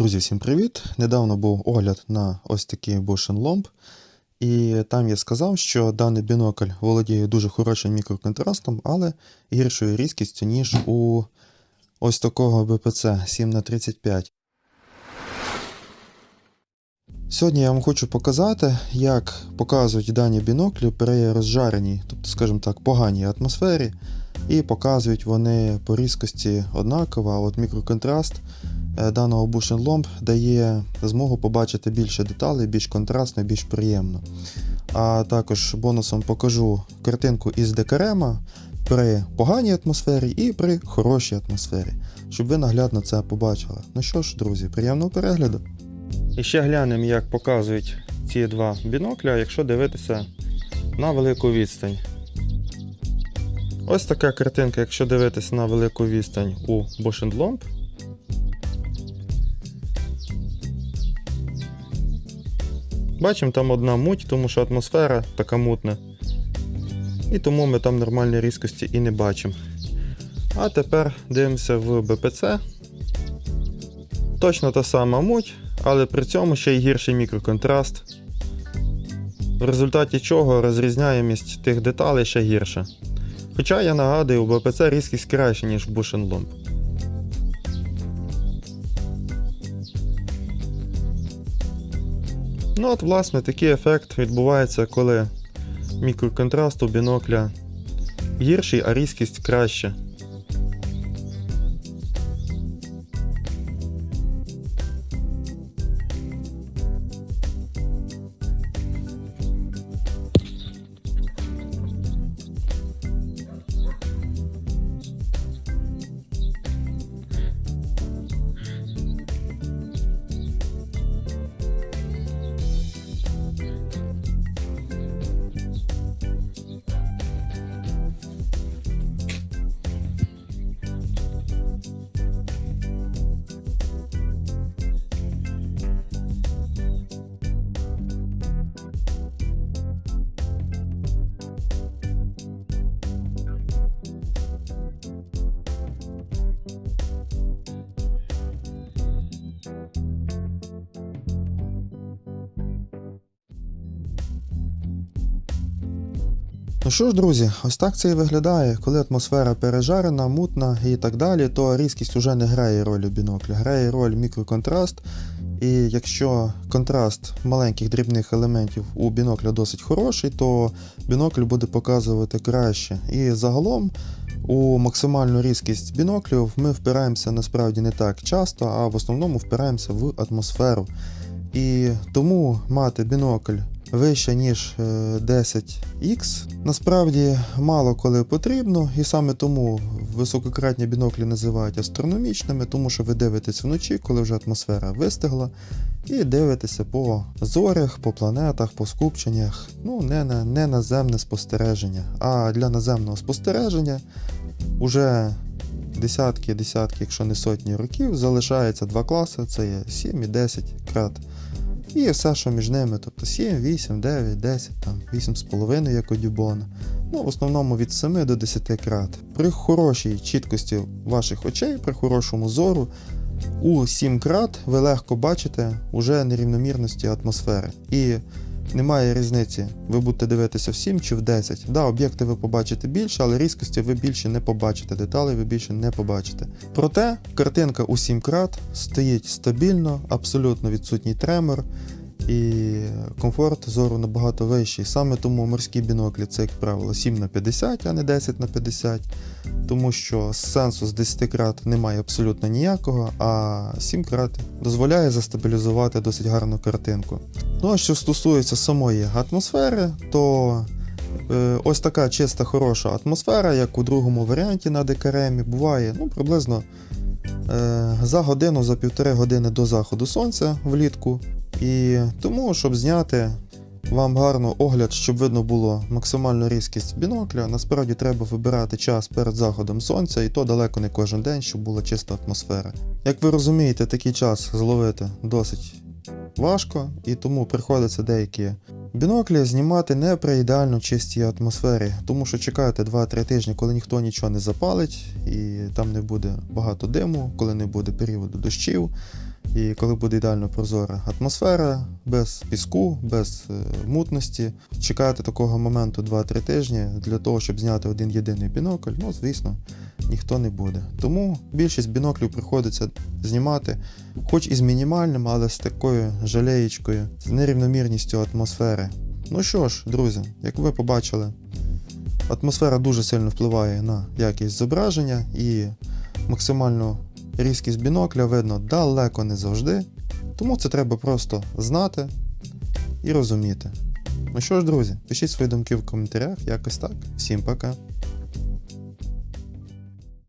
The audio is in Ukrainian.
Друзі, всім привіт! Недавно був огляд на ось такий Bosch Lomb, і там я сказав, що даний бінокль володіє дуже хорошим мікроконтрастом, але гіршою різкістю, ніж у ось такого БПЦ 7х35. Сьогодні я вам хочу показати, як показують дані біноклі при розжареній, тобто, скажімо так, поганій атмосфері, і показують вони по різкості однаково, а от мікроконтраст даного Bush Lomb дає змогу побачити більше деталей, більш контрастно, більш приємно. А також бонусом покажу картинку із декарема при поганій атмосфері і при хорошій атмосфері, щоб ви наглядно це побачили. Ну що ж, друзі, приємного перегляду! І ще глянемо, як показують ці два бінокля, якщо дивитися на велику відстань. Ось така картинка, якщо дивитися на велику відстань у Bosch Бачимо там одна муть, тому що атмосфера така мутна. І тому ми там нормальної різкості і не бачимо. А тепер дивимося в БПЦ. Точно та сама муть, але при цьому ще й гірший мікроконтраст. В результаті чого розрізняємість тих деталей ще гірша. Хоча я нагадую, у БПЦ різкість краще, ніж в Bush Ну от, власне, такий ефект відбувається, коли мікроконтраст у бінокля гірший, а різкість краще. Ну що ж, друзі, ось так це і виглядає. Коли атмосфера пережарена, мутна і так далі, то різкість вже не грає роль у бінокля, грає роль мікроконтраст. І якщо контраст маленьких дрібних елементів у бінокля досить хороший, то бінокль буде показувати краще. І загалом у максимальну різкість біноклів ми впираємося насправді не так часто, а в основному впираємося в атмосферу. І тому мати бінокль вище, ніж е, 10х, насправді мало коли потрібно, і саме тому високократні біноклі називають астрономічними, тому що ви дивитесь вночі, коли вже атмосфера вистигла, і дивитеся по зорях, по планетах, по скупченнях. Ну, не на не наземне спостереження. А для наземного спостереження уже десятки, десятки, якщо не сотні років, залишається два класи: це є 7 і 10 крат. І все, що між ними, тобто 7, 8, 9, 10, там 8,5 як у Дюбона. Ну, в основному від 7 до 10 крат. При хорошій чіткості ваших очей, при хорошому зору, у 7 крат ви легко бачите уже нерівномірності атмосфери. І немає різниці, ви будете дивитися в 7 чи в 10. Да, об'єкти ви побачите більше, але різкості ви більше не побачите, деталей ви більше не побачите. Проте картинка у 7 крат стоїть стабільно, абсолютно відсутній тремор. І комфорт зору набагато вищий. Саме тому морські біноклі це, як правило, 7 на 50, а не 10 на 50. Тому що сенсу з 10 крат немає абсолютно ніякого, а 7 крат дозволяє застабілізувати досить гарну картинку. Ну а що стосується самої атмосфери, то е, ось така чиста хороша атмосфера, як у другому варіанті на декаремі, буває ну, приблизно е, за годину, за півтори години до заходу сонця влітку. І тому, щоб зняти вам гарно огляд, щоб видно було максимальну різкість бінокля, насправді треба вибирати час перед заходом сонця, і то далеко не кожен день, щоб була чиста атмосфера. Як ви розумієте, такий час зловити досить важко, і тому приходиться деякі біноклі знімати не при ідеально чистій атмосфері, тому що чекаєте 2-3 тижні, коли ніхто нічого не запалить, і там не буде багато диму, коли не буде періоду дощів. І коли буде ідеально прозора атмосфера, без піску, без е, мутності, чекати такого моменту 2-3 тижні для того, щоб зняти один єдиний бінокль, ну звісно, ніхто не буде. Тому більшість біноклів приходиться знімати, хоч і з мінімальним, але з такою жалеєчкою, з нерівномірністю атмосфери. Ну що ж, друзі, як ви побачили, атмосфера дуже сильно впливає на якість зображення і максимальну різкість бінокля видно далеко не завжди. Тому це треба просто знати і розуміти. Ну що ж, друзі, пишіть свої думки в коментарях, якось так. Всім пока.